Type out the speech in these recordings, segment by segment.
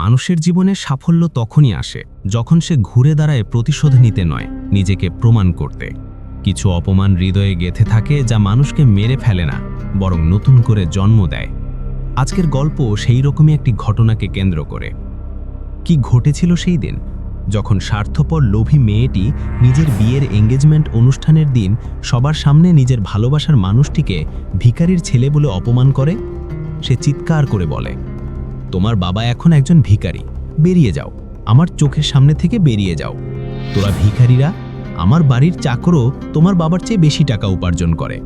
মানুষের জীবনে সাফল্য তখনই আসে যখন সে ঘুরে দাঁড়ায় প্রতিশোধ নিতে নয়, নিজেকে প্রমাণ করতে। কিছু অপমান হৃদয়ে গেথে থাকে যা মানুষকে মেরে ফেলে না, বরং নতুন করে জন্ম দেয়। আজকের গল্প সেই রকমই একটি ঘটনাকে কেন্দ্র করে। কি ঘটেছিল সেই দিন? যখন স্বার্থপর লোভী মেয়েটি নিজের বিয়ের এঙ্গেজমেন্ট অনুষ্ঠানের দিন সবার সামনে নিজের ভালোবাসার মানুষটিকে ভিখারির ছেলে বলে অপমান করে, সে চিৎকার করে বলে তোমার বাবা এখন একজন ভিখারি। বেরিয়ে যাও। আমার চোখের সামনে থেকে বেরিয়ে যাও। তোরা ভিখারিরা, আমার বাড়ির চাকরও তোমার বাবার চেয়ে বেশি টাকা উপার্জন করে।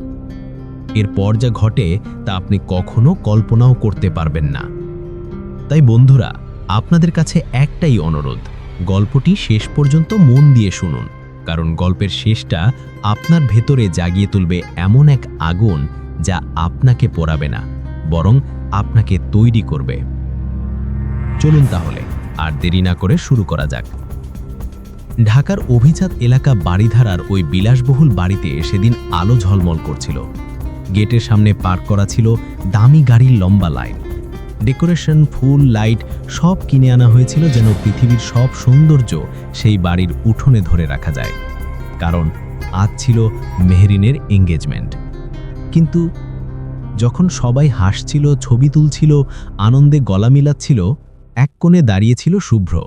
এরপর যা ঘটে তা আপনি কখনো কল্পনাও করতে পারবেন না। তাই বন্ধুরা, আপনাদের কাছে একটাই অনুরোধ, গল্পটি শেষ পর্যন্ত মন দিয়ে শুনুন, কারণ গল্পের শেষটা আপনার ভেতরে জাগিয়ে তুলবে এমন এক আগুন যা আপনাকে পোড়াবে না, বরং আপনাকে তৈরি করবে। চলুন তাহলে, আর দেরি না করে শুরু করা যাক। ঢাকার অভিজাত এলাকা বাড়িধারার ওই বিলাসবহুল বাড়িতে সেদিন আলো ঝলমল করছিল। গেটের সামনে পার্ক করা ছিল দামি গাড়ির লম্বা লাইন। ডেকোরেশন, ফুল, লাইট সব কিনে আনা হয়েছিল যেন পৃথিবীর সব সৌন্দর্য সেই বাড়ির উঠোনে ধরে রাখা যায়। কারণ আজ ছিল মেহরিনের এঙ্গেজমেন্ট কিন্তু যখন সবাই হাসছিল, ছবি তুলছিল, আনন্দে গলা মিলাচ্ছিল এক কোণে দাঁড়িয়েছিল শুভ্র।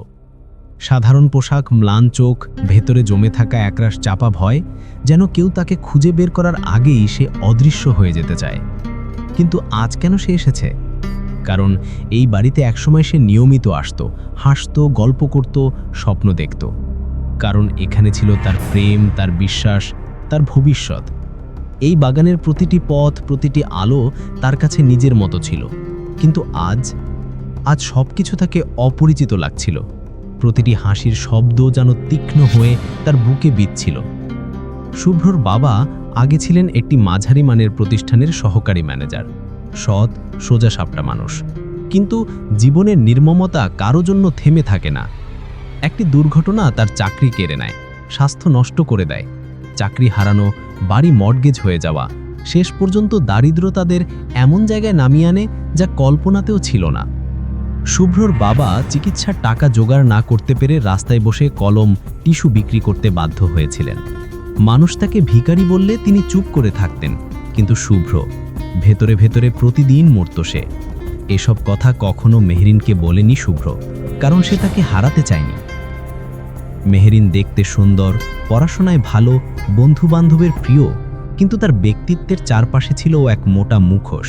সাধারণ পোশাক, ম্লান চোখ, ভেতরে জমে থাকা একরাশ চাপা ভয়, যেন কেউ তাকে খুঁজে বের করার আগেই সে অদৃশ্য হয়ে যেতে চায়। কিন্তু আজ কেন সে এসেছে? কারণ এই বাড়িতে একসময় সে নিয়মিত আসতো, হাসত, গল্প করত, স্বপ্ন দেখত। কারণ এখানে ছিল তার প্রেম, তার বিশ্বাস, তার ভবিষ্যৎ। এই বাগানের প্রতিটি পথ, প্রতিটি আলো তার কাছে নিজের মতো ছিল। কিন্তু আজ আজ সব কিছু তাকে অপরিচিত লাগছিল। প্রতিটি হাসির শব্দ যেন তীক্ষ্ণ হয়ে তার বুকে বিচ্ছিল শুভ্রর বাবা আগে ছিলেন একটি মাঝারি মানের প্রতিষ্ঠানের সহকারী ম্যানেজার। সৎ সোজা সাপটা মানুষ। কিন্তু জীবনের নির্মমতা কারও জন্য থেমে থাকে না। একটি দুর্ঘটনা তার চাকরি কেড়ে নেয়, স্বাস্থ্য নষ্ট করে দেয়। চাকরি হারানো, বাড়ি মর্গেজ হয়ে যাওয়া, শেষ পর্যন্ত দারিদ্র তাদের এমন জায়গায় নামিয়ে আনে যা কল্পনাতেও ছিল না। শুভ্রর বাবা চিকিৎসার টাকা জোগাড় না করতে পেরে রাস্তায় বসে কলম, টিস্যু বিক্রি করতে বাধ্য হয়েছিলেন। মানুষ তাকে ভিখারি বললে তিনি চুপ করে থাকতেন, কিন্তু শুভ্র, ভেতরে ভেতরে প্রতিদিন মরত সে। এসব কথা কখনো মেহরিনকে বলেনি শুভ্র, কারণ সে তাকে হারাতে চায়নি। মেহরিন দেখতে সুন্দর, পড়াশোনায় ভালো, বন্ধুবান্ধবের প্রিয়, কিন্তু তার ব্যক্তিত্বের চারপাশে ছিল এক মোটা মুখোশ।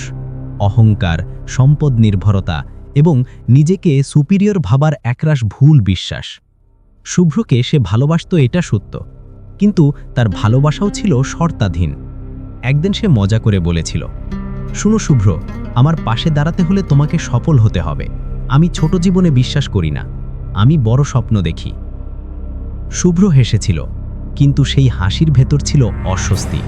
অহংকার, সম্পদ নির্ভরতা এবং নিজেকে সুপিরিয়র ভাবার একরাশ ভুল বিশ্বাস। শুভ্রকে সে ভালোবাসত এটা সত্য, কিন্তু তার ভালোবাসাও ছিল শর্তাধীন। একদিন সে মজা করে বলেছিল, শুনো শুভ্র, আমার পাশে দাঁড়াতে হলে তোমাকে সফল হতে হবে। আমি ছোট জীবনে বিশ্বাস করি না, আমি বড় স্বপ্ন দেখি। শুভ্র হেসেছিল, কিন্তু সেই হাসির ভেতর ছিল অস্বস্তি।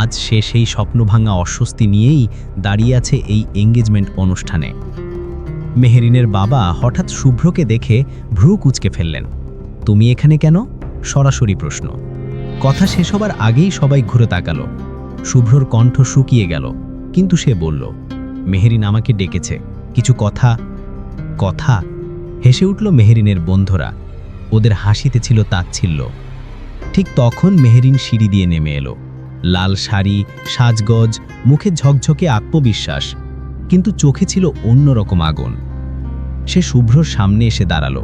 আজ সে সেই স্বপ্নভাঙা অস্বস্তি নিয়েই দাঁড়িয়ে আছে এই এঙ্গেজমেন্ট অনুষ্ঠানে। মেহেরিনের বাবা হঠাৎ শুভ্রকে দেখে ভ্রু কুচকে ফেললেন। তুমি এখানে কেন? সরাসরি প্রশ্ন। কথা শেষ হবার আগেই সবাই ঘুরে তাকালো। শুভ্রর কণ্ঠ শুকিয়ে গেল, কিন্তু সে বলল, মেহেরিন আমাকে ডেকেছে। কিছু কথা কথা? হেসে উঠল মেহেরিনের বন্ধুরা। ওদের হাসিতে ছিল তাচ্ছিল্য। ঠিক তখন মেহেরিন সিঁড়ি দিয়ে নেমে এলো। লাল শাড়ি, সাজগজ, মুখে ঝকঝকে আত্মবিশ্বাস। কিন্তু চোখে ছিল অন্যরকম আগুন। সে শুভ্রর সামনে এসে দাঁড়াল।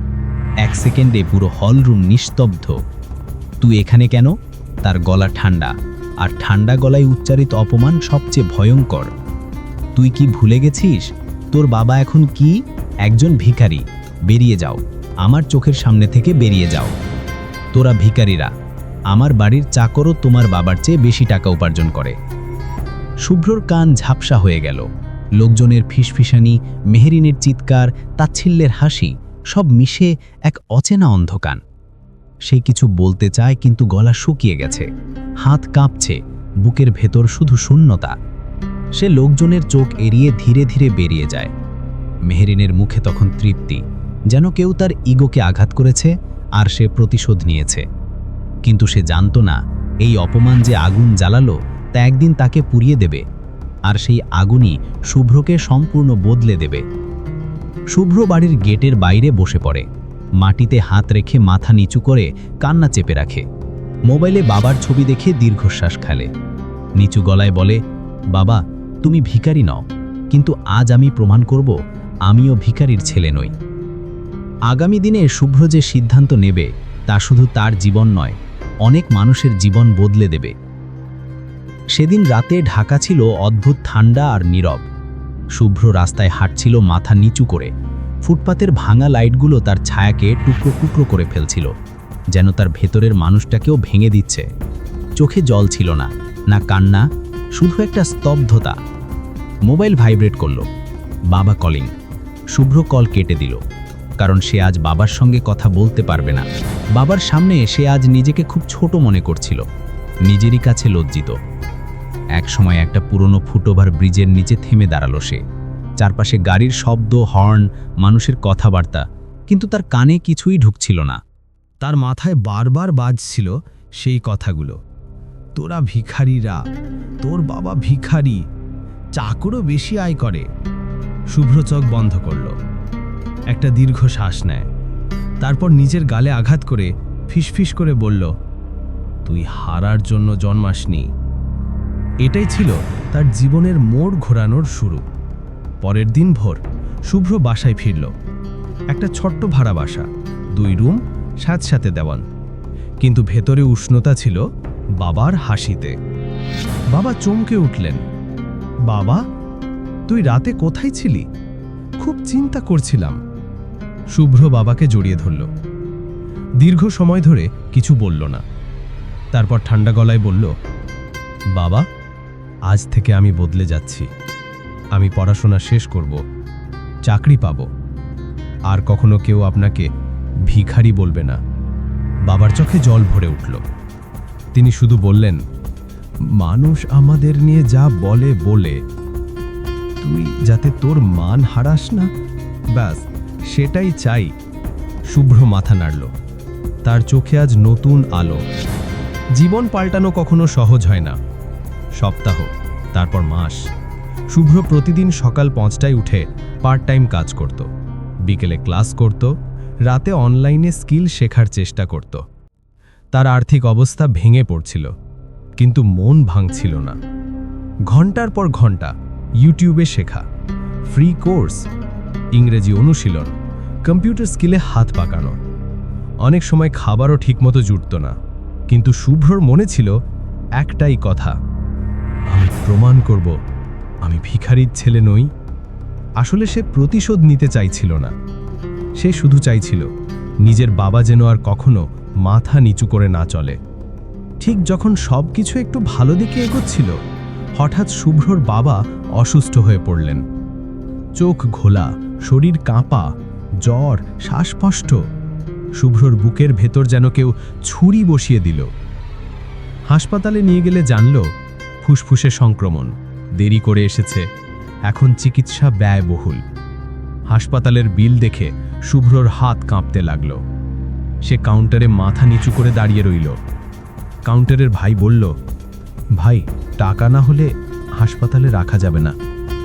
এক সেকেন্ডে পুরো হলরুম নিস্তব্ধ। তুই এখানে কেন? তার গলা ঠান্ডা। আর ঠান্ডা গলায় উচ্চারিত অপমান সবচেয়ে ভয়ঙ্কর। তুই কি ভুলে গেছিস? তোর বাবা এখন কি? একজন ভিখারি। বেরিয়ে যাও। আমার চোখের সামনে থেকে বেরিয়ে যাও। তোরা ভিখারিরা, আমার বাড়ির চাকরও তোমার বাবার চেয়ে বেশি টাকা উপার্জন করে। শুভ্রর কান ঝাপসা হয়ে গেল। লোকজনের ফিসফিসানি, মেহেরিনের চিৎকার, তাচ্ছিল্যের হাসি, সব মিশে এক অচেনা অন্ধকান সে কিছু বলতে চায় কিন্তু গলা শুকিয়ে গেছে। হাত কাঁপছে, বুকের ভেতর শুধু শূন্যতা। সে লোকজনের চোখ এড়িয়ে ধীরে ধীরে বেরিয়ে যায়। মেহেরিনের মুখে তখন তৃপ্তি, যেন কেউ তার ইগোকে আঘাত করেছে আর সে প্রতিশোধ নিয়েছে। কিন্তু সে জানত না, এই অপমান যে আগুন জ্বালালো, তা একদিন তাকে পুড়িয়ে দেবে। আর সেই আগুনই শুভ্রকে সম্পূর্ণ বদলে দেবে। শুভ্র বাড়ির গেটের বাইরে বসে পড়ে। মাটিতে হাত রেখে মাথা নিচু করে কান্না চেপে রাখে। মোবাইলে বাবার ছবি দেখে দীর্ঘশ্বাস খেলে নিচু গলায় বলে, বাবা, তুমি ভিখারি নও, কিন্তু আজ আমি প্রমাণ করব আমিও ভিখারির ছেলে নই। আগামী দিনে শুভ্র যে সিদ্ধান্ত নেবে, তা শুধু তার জীবন নয়, অনেক মানুষের জীবন বদলে দেবে। সেদিন রাতে ঢাকা ছিল অদ্ভুত ঠান্ডা আর নীরব। শুভ্র রাস্তায় হাঁটছিল মাথা নিচু করে। ফুটপাতের ভাঙা লাইটগুলো তার ছায়াকে টুকরো টুকরো করে ফেলছিল, যেন তার ভেতরের মানুষটাকেও ভেঙে দিচ্ছে। চোখে জল ছিল না না কান্না, শুধু একটা স্তব্ধতা। মোবাইল ভাইব্রেট করল। বাবা কলিং। শুভ্র কল কেটে দিল, কারণ সে আজ বাবার সঙ্গে কথা বলতে পারবে না। বাবার সামনে সে আজ নিজেকে খুব ছোট মনে করছিল। নিজেরই কাছে লজ্জিত। এক সময় একটা পুরনো ফুটওভার ব্রিজের নিচে থেমে দাঁড়াল সে। চারপাশে গাড়ির শব্দ, হর্ন, মানুষের কথাবার্তা, কিন্তু তার কানে কিছুই ঢুকছিল না। তার মাথায় বারবার বাজছিল সেই কথাগুলো। তোরা ভিখারিরা, তোর বাবা ভিখারি, চাকরও বেশি আয় করে। শুভ্র চোখ বন্ধ করল। একটা দীর্ঘ শ্বাস নেয়। তারপর নিজের গালে আঘাত করে ফিসফিস করে বলল, তুই হারার জন্য জন্মাসনি। এটাই ছিল তার জীবনের মোড় ঘোরানোর শুরু। পরের দিন ভোর, শুভ্র বাসায় ফিরল। একটা ছোট্ট ভাড়া বাসা, দুই রুম সাথে সাথে দেওয়ান। কিন্তু ভেতরে উষ্ণতা ছিল বাবার হাসিতে। বাবা চমকে উঠলেন। বাবা, তুই রাতে কোথায় ছিলি? খুব চিন্তা করছিলাম। শুভ্র বাবাকে জড়িয়ে ধরল। দীর্ঘ সময় ধরে কিছু বলল না। তারপর ঠান্ডা গলায় বলল, বাবা আজ থেকে আমি বদলে যাচ্ছি। আমি পড়াশোনা শেষ করব, চাকরি পাব। আর কখনো কেউ আপনাকে ভিখারি বলবে না। বাবার চোখে জল ভরে উঠল। তিনি শুধু বললেন, মানুষ আমাদের নিয়ে যা বলে বলে। তুই যাতে তোর মান হারাস না? ব্যাস, সেটাই চাই। শুভ্র মাথা নাড়ল। তার চোখে আজ নতুন আলো। জীবন পাল্টানো কখনো সহজ হয় না। সপ্তাহ, তারপর মাস। শুভ্র প্রতিদিন সকাল পাঁচটায় উঠে পার্ট টাইম কাজ করত। বিকেলে ক্লাস করত, রাতে অনলাইনে স্কিল শেখার চেষ্টা করত। তার আর্থিক অবস্থা ভেঙে পড়ছিল, কিন্তু মন ভাঙছিল না। ঘণ্টার পর ঘণ্টা ইউটিউবে শেখা ফ্রি কোর্স ইংরেজি অনুশীলন কম্পিউটার স্কিলে হাত পাকানো। অনেক সময় খাবারও ঠিকমতো জুটত না, কিন্তু শুভ্রর মনে ছিল একটাই কথা আমি প্রমাণ করব, আমি ভিখারির ছেলে নই। আসলে সে প্রতিশোধ নিতে চাইছিল না। সে শুধু চাইছিল, নিজের বাবা যেন আর কখনো মাথা নিচু করে না চলে। ঠিক যখন সব কিছু একটু ভালো দিকে এগোচ্ছিল, হঠাৎ শুভ্রর বাবা অসুস্থ হয়ে পড়লেন। চোখ ঘোলা, শরীর কাঁপা, জ্বর, শ্বাসকষ্ট। শুভ্রর বুকের ভেতর যেন কেউ ছুরি বসিয়ে দিল। হাসপাতালে নিয়ে গেলে জানল ফুসফুসে সংক্রমণ। দেরি করে এসেছে। এখন চিকিৎসা ব্যয়বহুল। হাসপাতালের বিল দেখে শুভ্রর হাত কাঁপতে লাগল। সে কাউন্টারে মাথা নিচু করে দাঁড়িয়ে রইল। কাউন্টারের ভাই বলল, ভাই, টাকা না হলে হাসপাতালে রাখা যাবে না।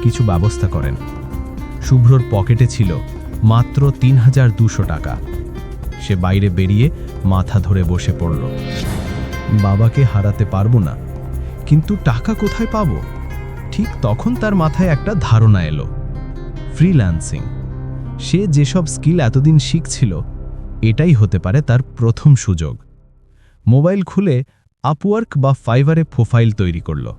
কিছু ব্যবস্থা করেন। শুভ্রর পকেটে ছিল মাত্র তিন হাজার দুশো টাকা। সে বাইরে বেরিয়ে মাথা ধরে বসে পড়ল। বাবাকে হারাতে পারব না। কিন্তু টাকা কোথায় পাব? ঠিক তখন তার মাথায় একটা ধারণা এলো। ফ্রিল্যান্সিং। সে যেসব স্কিল এতদিন শিখছিল, এটাই হতে পারে তার প্রথম সুযোগ। মোবাইল খুলে আপওয়ার্ক বা ফাইভারে প্রোফাইল তৈরি করল।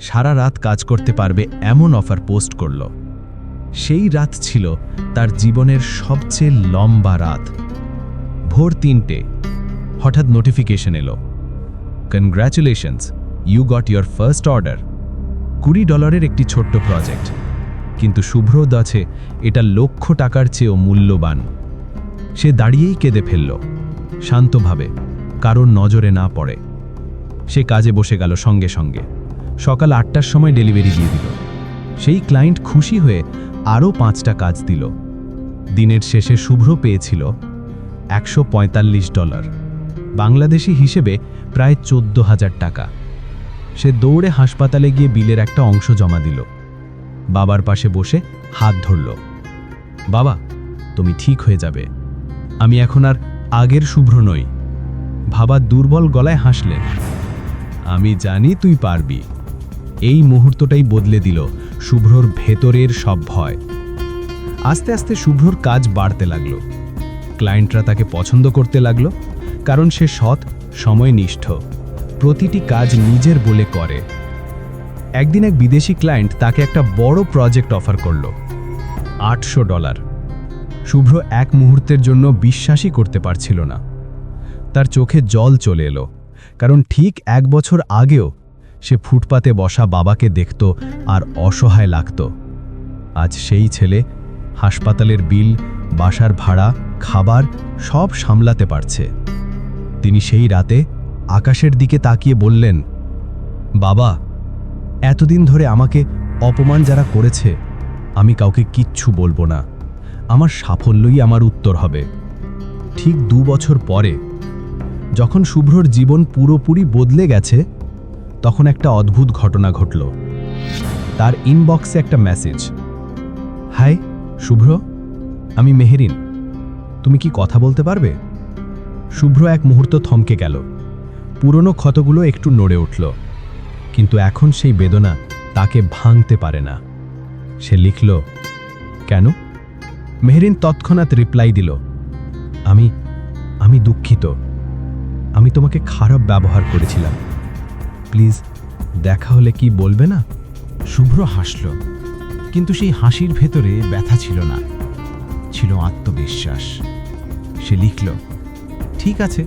সারা রাত কাজ করতে পারবে এমন অফার পোস্ট করল। সেই রাত ছিল তার জীবনের সবচেয়ে লম্বা রাত। ভোর তিনটে। হঠাৎ নোটিফিকেশন এলো। Congratulations you got your first order কুড়ি ডলারের একটি ছোট্ট প্রজেক্ট কিন্তু শুভ্রদ আছে, এটা লক্ষ টাকার চেয়েও মূল্যবান। সে দাঁড়িয়েই কেঁদে ফেলল, শান্তভাবে, কারোর নজরে না পড়ে। সে কাজে বসে গেল সঙ্গে সঙ্গে। সকাল আটটার সময় ডেলিভারি দিয়ে দিল। সেই ক্লায়েন্ট খুশি হয়ে আরও পাঁচটা কাজ দিল। দিনের শেষে শুভ্র পেয়েছিল একশো পঁয়তাল্লিশ ডলার। বাংলাদেশি হিসেবে প্রায় চোদ্দ হাজার টাকা। সে দৌড়ে হাসপাতালে গিয়ে বিলের একটা অংশ জমা দিল। বাবার পাশে বসে হাত ধরল। বাবা, তুমি ঠিক হয়ে যাবে। আমি এখন আর আগের শুভ্র নই। ভাবা দুর্বল গলায় হাসলেন। আমি জানি তুই পারবি। এই মুহূর্তটাই বদলে দিল শুভ্রর ভেতরের সব ভয়। আস্তে আস্তে শুভ্রর কাজ বাড়তে লাগল। ক্লায়েন্টরা তাকে পছন্দ করতে লাগল, কারণ সে সৎ, সময়নিষ্ঠ। প্রতিটি কাজ নিজের বলে করে। একদিন এক বিদেশি ক্লায়েন্ট তাকে একটা বড় প্রজেক্ট অফার করল। আটশো ডলার শুভ্র এক মুহূর্তের জন্য বিশ্বাসই করতে পারছিল না। তার চোখে জল চলে এলো, কারণ ঠিক এক বছর আগেও সে ফুটপাতে বসা বাবাকে দেখত আর অসহায় লাগত। আজ সেই ছেলে হাসপাতালের বিল, বাসার ভাড়া, খাবার সব সামলাতে পারছে। তিনি সেই রাতে আকাশের দিকে তাকিয়ে বললেন, বাবা, এতদিন ধরে আমাকে অপমান যারা করেছে, আমি কাউকে কিচ্ছু বলব না। আমার সাফল্যই আমার উত্তর হবে। ঠিক দু বছর পরে, যখন শুভ্রর জীবন পুরোপুরি বদলে গেছে, তখন একটা অদ্ভুত ঘটনা ঘটল। তার ইনবক্সে একটা মেসেজ হাই, শুভ্র, আমি মেহেরিন, তুমি কি কথা বলতে পারবে? শুভ্র এক মুহূর্ত থমকে গেল। পুরনো ক্ষতগুলো একটু নড়ে উঠল। কিন্তু এখন সেই বেদনা তাকে ভাঙতে পারে না। সে লিখল, কেন? মেহরিন তৎক্ষণাৎ রিপ্লাই দিল, আমি আমি দুঃখিত। আমি তোমাকে খারাপ ব্যবহার করেছিলাম। প্লিজ, দেখা হলে কি বলবে না? শুভ্র হাসল, কিন্তু সেই হাসির ভেতরে ব্যথা ছিল না, ছিল আত্মবিশ্বাস। সে লিখল, ঠিক আছে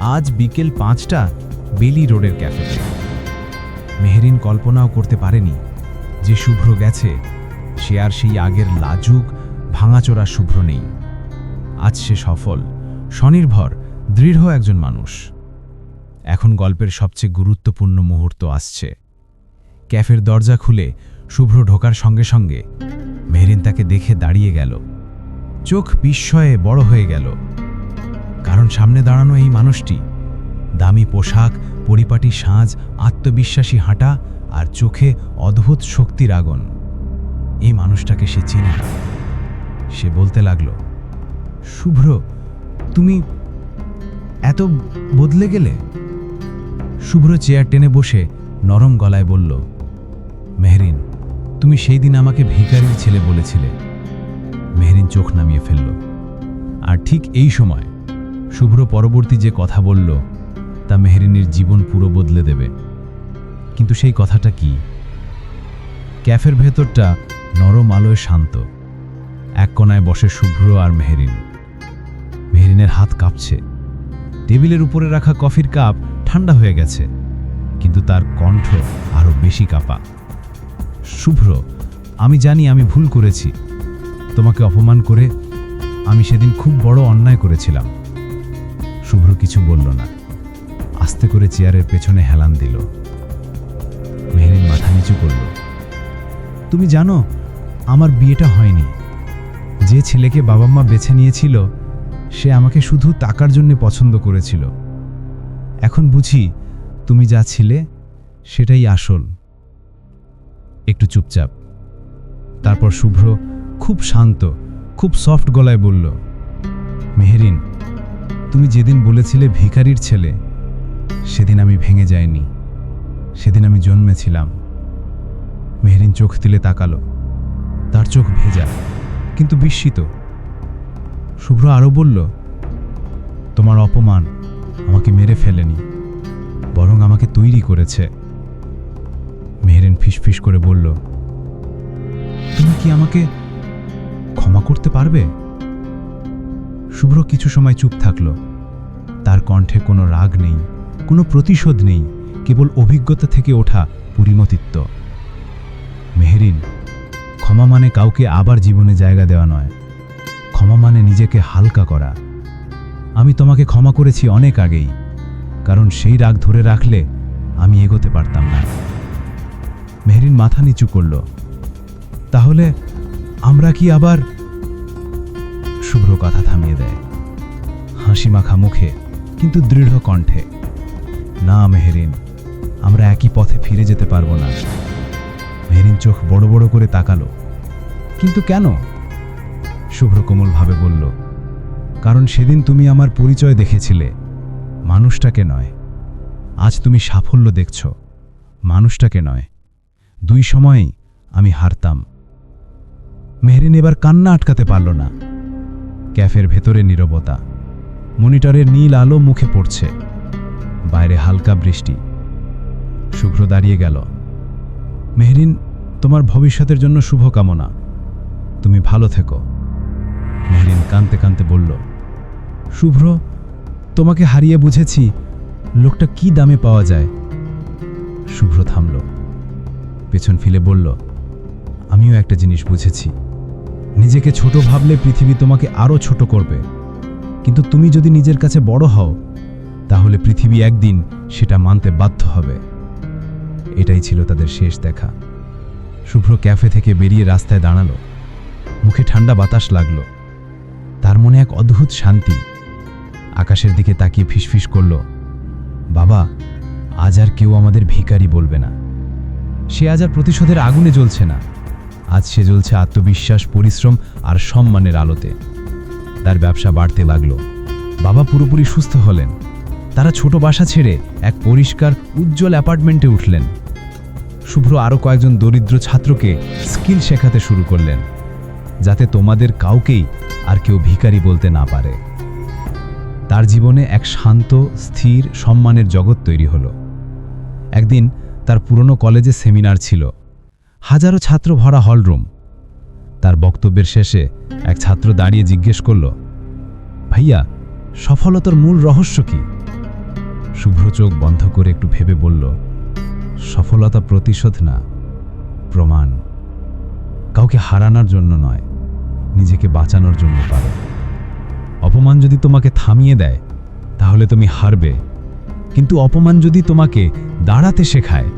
আজ বিকেল পাঁচটা বেলি রোডের ক্যাফেতে। মেহেরিন কল্পনাও করতে পারেনি যে শুভ্র গেছে, সে আর সেই আগের লাজুক, ভাঙাচোরা শুভ্র নেই। আজ সে সফল, স্বনির্ভর, দৃঢ় একজন মানুষ। এখন গল্পের সবচেয়ে গুরুত্বপূর্ণ মুহূর্ত আসছে। ক্যাফের দরজা খুলে শুভ্র ঢোকার সঙ্গে সঙ্গে মেহরিন তাকে দেখে দাঁড়িয়ে গেল। চোখ বিস্ময়ে বড় হয়ে গেল। কারণ সামনে দাঁড়ানো এই মানুষটি দামি পোশাক, পরিপাটি সাজ, আত্মবিশ্বাসী হাঁটা আর চোখে অদ্ভুত শক্তির আগুন। এই মানুষটাকে সে চেনে। সে বলতে লাগল, শুভ্র, তুমি এত বদলে গেলে? শুভ্র চেয়ার টেনে বসে নরম গলায় বলল, মেহরিন, তুমি সেই দিন আমাকে ভিখারির ছেলে বলেছিলে। মেহরিন চোখ নামিয়ে ফেলল। আর ঠিক এই সময় শুভ্র পরবর্তী যে কথা বলল, তা মেহরিনের জীবন পুরো বদলে দেবে। কিন্তু সেই কথাটা কি? ক্যাফের ভেতরটা নরম আলোয় শান্ত। এক কোনায় বসে শুভ্র আর মেহরিন। মেহরিনের হাত কাঁপছে। টেবিলের উপরে রাখা কফির কাপ ঠান্ডা হয়ে গেছে, কিন্তু তার কণ্ঠ আরও বেশি কাঁপা। শুভ্র, আমি জানি আমি ভুল করেছি। তোমাকে অপমান করে আমি সেদিন খুব বড় অন্যায় করেছিলাম। শুভ্র কিছু বলল না। আস্তে করে চেয়ারের পেছনে হেলান দিল। মেহরিন মাথা নিচু করল। তুমি জানো, আমার বিয়েটা হয়নি। যে ছেলেকে বাবা মা বেছে নিয়েছিল, সে আমাকে শুধু টাকার জন্য পছন্দ করেছিল। এখন বুঝি তুমি যা ছিলে, সেটাই আসল। একটু চুপচাপ। তারপর শুভ্র খুব শান্ত, খুব সফট গলায় বলল, মেহেরিন তুমি যেদিন বলেছিলে ভিখারির ছেলে, সেদিন আমি ভেঙে যাইনি। সেদিন আমি জন্মেছিলাম। মেহেরিন চোখ দিলে তাকালো। তার চোখ ভেজা, কিন্তু বিস্মিত। শুভ্র আরও বলল, তোমার অপমান আমাকে মেরে ফেলেনি, বরং আমাকে তৈরি করেছে। মেহেরিন ফিসফিস করে বলল, তুমি কি আমাকে ক্ষমা করতে পারবে? শুভ্র কিছু সময় চুপ থাকল। তার কণ্ঠে কোনো রাগ নেই, কোনো প্রতিশোধ নেই, কেবল অভিজ্ঞতা থেকে ওঠা পরিমতিত্ব। মেহেরিন, ক্ষমা মানে কাউকে আবার জীবনে জায়গা দেওয়া নয়। ক্ষমা মানে নিজেকে হালকা করা। আমি তোমাকে ক্ষমা করেছি অনেক আগেই, কারণ সেই রাগ ধরে রাখলে আমি এগোতে পারতাম না। মেহরিন মাথা নিচু করল। তাহলে আমরা কি আবার শুভ্র কথা থামিয়ে দেয়। হাসি মাখা মুখে, কিন্তু দৃঢ় কণ্ঠে, না, মেহরিন, আমরা একই পথে ফিরে যেতে পারব না। মেহরিন চোখ বড় বড় করে তাকালো। কিন্তু কেন? শুভ্র কোমলভাবে বলল, কারণ সেদিন তুমি আমার পরিচয় দেখেছিলে। মানুষটাকে নয়। আজ তুমি সাফল্য দেখছ। মানুষটাকে নয়। দুই সময়েই আমি হারতাম। মেহরিন এবার কান্না আটকাতে পারল না। ক্যাফের ভেতরে নীরবতা। মনিটরের নীল আলো মুখে পড়ছে। বাইরে হালকা বৃষ্টি। শুভ্র দাঁড়িয়ে গেল। মেহরিন, তোমার ভবিষ্যতের জন্য শুভকামনা। তুমি ভালো থেকো। মেহরিন কানতে কানতে বলল, শুভ্র, তোমাকে হারিয়ে বুঝেছি। লোকটা কি দামে পাওয়া যায়? শুভ্র থামল। পেছন ফিলে বলল, আমিও একটা জিনিস বুঝেছি। নিজেকে ছোট ভাবলে পৃথিবী তোমাকে আরও ছোট করবে। কিন্তু তুমি যদি নিজের কাছে বড় হও, তাহলে পৃথিবী একদিন সেটা মানতে বাধ্য হবে। এটাই ছিল তাদের শেষ দেখা। শুভ্র ক্যাফে থেকে বেরিয়ে রাস্তায় দাঁড়াল। মুখে ঠান্ডা বাতাস লাগল। তার মনে এক অদ্ভুত শান্তি। আকাশের দিকে তাকিয়ে ফিসফিস করল। বাবা, আজ আর কেউ আমাদের ভিখারি বলবে না। সে আজ আর প্রতিশোধের আগুনে জ্বলছে না। আজ সে জ্বলছে আত্মবিশ্বাস, পরিশ্রম আর সম্মানের আলোতে। তার ব্যবসা বাড়তে লাগল। বাবা পুরোপুরি সুস্থ হলেন। তারা ছোট বাসা ছেড়ে এক পরিষ্কার, উজ্জ্বল অ্যাপার্টমেন্টে উঠলেন। শুভ্র আরও কয়েকজন দরিদ্র ছাত্রকে স্কিল শেখাতে শুরু করলেন, যাতে তোমাদের কাউকেই আর কেউ ভিখারি বলতে না পারে। তার জীবনে এক শান্ত, স্থির, সম্মানের জগৎ তৈরি হলো। একদিন তার পুরনো কলেজে সেমিনার ছিল। হাজারো ছাত্র ভরা হলরুম। তার বক্তব্যের শেষে এক ছাত্র দাঁড়িয়ে জিজ্ঞেস করল, ভাইয়া, সফলতার মূল রহস্য কি? শুভ্র চোখ বন্ধ করে একটু ভেবে বলল, সফলতা প্রতিশোধ না, প্রমাণ। কাউকে হারানোর জন্য নয়, নিজেকে বাঁচানোর জন্য পারো। অপমান যদি তোমাকে থামিয়ে দেয়, তাহলে তুমি হারবে। কিন্তু অপমান যদি তোমাকে দাঁড়াতে শেখায়,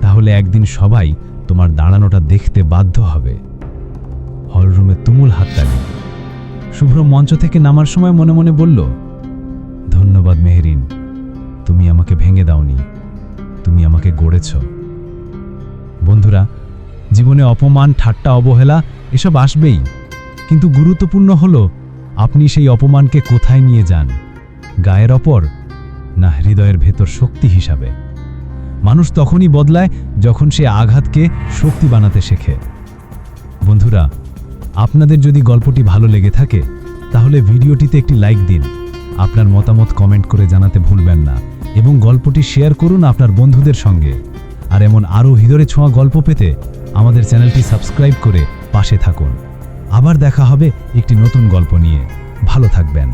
তাহলে একদিন সবাই তোমার দাঁড়ানোটা দেখতে বাধ্য হবে। হলরুমে তুমুল হাততালি। শুভ্র মঞ্চ থেকে নামার সময় মনে মনে বলল, ধন্যবাদ মেহরিন, তুমি আমাকে ভেঙে দাওনি, তুমি আমাকে গড়েছ। বন্ধুরা, জীবনে অপমান, ঠাট্টা, অবহেলা, এসব আসবেই। কিন্তু গুরুত্বপূর্ণ হলো, আপনি সেই অপমানকে কোথায় নিয়ে যান? গায়ের অপর না হৃদয়ের ভেতর শক্তি হিসাবে? মানুষ তখনই বদলায় যখন সে আঘাতকে শক্তি বানাতে শেখে। বন্ধুরা, আপনাদের যদি গল্পটি ভালো লেগে থাকে, তাহলে ভিডিওটিতে একটি লাইক দিন। আপনার মতামত কমেন্ট করে জানাতে ভুলবেন না এবং গল্পটি শেয়ার করুন আপনার বন্ধুদের সঙ্গে। আর এমন আরও হৃদয়ে ছোঁয়া গল্প পেতে আমাদের চ্যানেলটি সাবস্ক্রাইব করে পাশে থাকুন। আবার দেখা হবে একটি নতুন গল্প নিয়ে। ভালো থাকবেন।